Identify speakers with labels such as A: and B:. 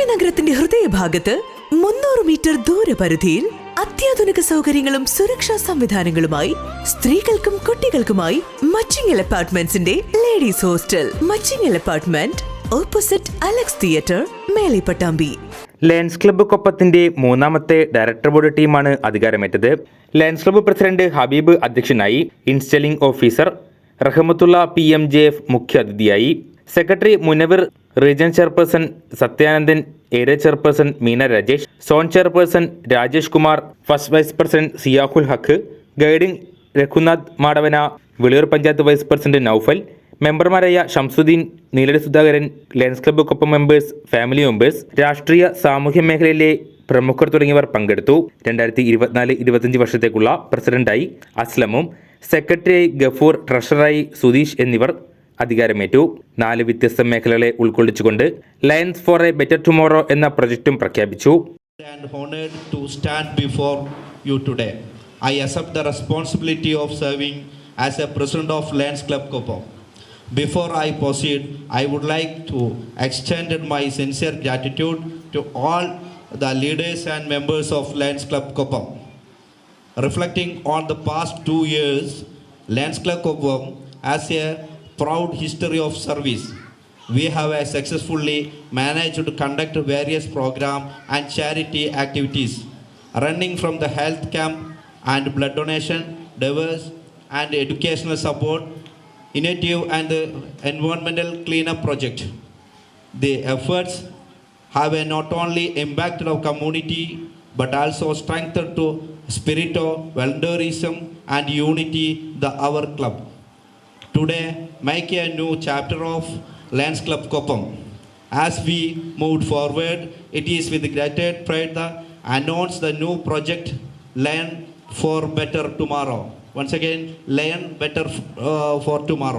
A: ലക്ഷ്മി നഗരത്തിന്റെ ഹൃദയഭാഗത്ത് മുന്നൂറ് മീറ്റർ ദൂരപരിധിയിൽ അത്യാധുനിക സൗകര്യങ്ങളും സുരക്ഷാ സംവിധാനങ്ങളുമായി സ്ത്രീകൾക്കും കുട്ടികൾക്കുമായി Machingal അപ്പാർട്ട്മെന്റ്സിന്റെ ladies hostel. Machingal apartment opposite Alex theatre മേലെ പട്ടാമ്പി
B: ലയൺസ് ക്ലബ്ബ് കൊപ്പത്തിന്റെ മൂന്നാമത്തെ ഡയറക്ടർ ബോർഡ് ടീമാണ് അധികാരമേറ്റത്. ലയൻസ് ക്ലബ്ബ് പ്രസിഡന്റ് ഹബീബ് അധ്യക്ഷനായി installing officer Rahmathulla P M J F മുഖ്യ അതിഥിയായി secretary Munavir region chairperson Sathyanandan area chairperson Meena Rajesh zone chairperson Rajesh Kumar first vice president Siyakhul Haq guiding Raghunath Madavana Viliyur panchayat vice president Noufal മെമ്പർമാരായ Shamsuddin Neeladi Sudhakaran lions club Koppam members family members രാഷ്ട്രീയ സാമൂഹ്യ മേഖലയിലെ പ്രമുഖർ തുടങ്ങിയവർ പങ്കെടുത്തു. രണ്ടായിരത്തി ഇരുപത്തിനാല് ഇരുപത്തഞ്ച് വർഷത്തേക്കുള്ള പ്രസിഡന്റായി അസ്ലമും സെക്രട്ടറിയായി ഗഫൂർ ട്രഷററായി സുധീഷ് എന്നിവർ അധികാരമേറ്റു നാല് വ്യത്യസ്ത മേഖലകളെ ഉൾക്കൊള്ളിച്ചുകൊണ്ട് lions for a better tomorrow എന്ന പ്രൊജക്ടും പ്രഖ്യാപിച്ചു
C: and honored to stand before you today. I accept the responsibility of serving as a president of Lions Club Kopo. Before I proceed, I would like to extend my sincere gratitude to all the leaders and members of Lions Club Kopo. Reflecting on the past two years, Lions Club Kopo has a proud history of service. We have successfully managed to conduct various program and charity activities running from the health camp and blood donation diverse and educational support innovative and environmental cleanup project. The efforts have not only impacted our community but also strengthened to spirit of volunteerism and unity the our club today make a new chapter of Lions Club Koppam. As we moved forward, it is with great pride that announce the new project Lion for Better Tomorrow. Once again, Lion Better uh, for Tomorrow.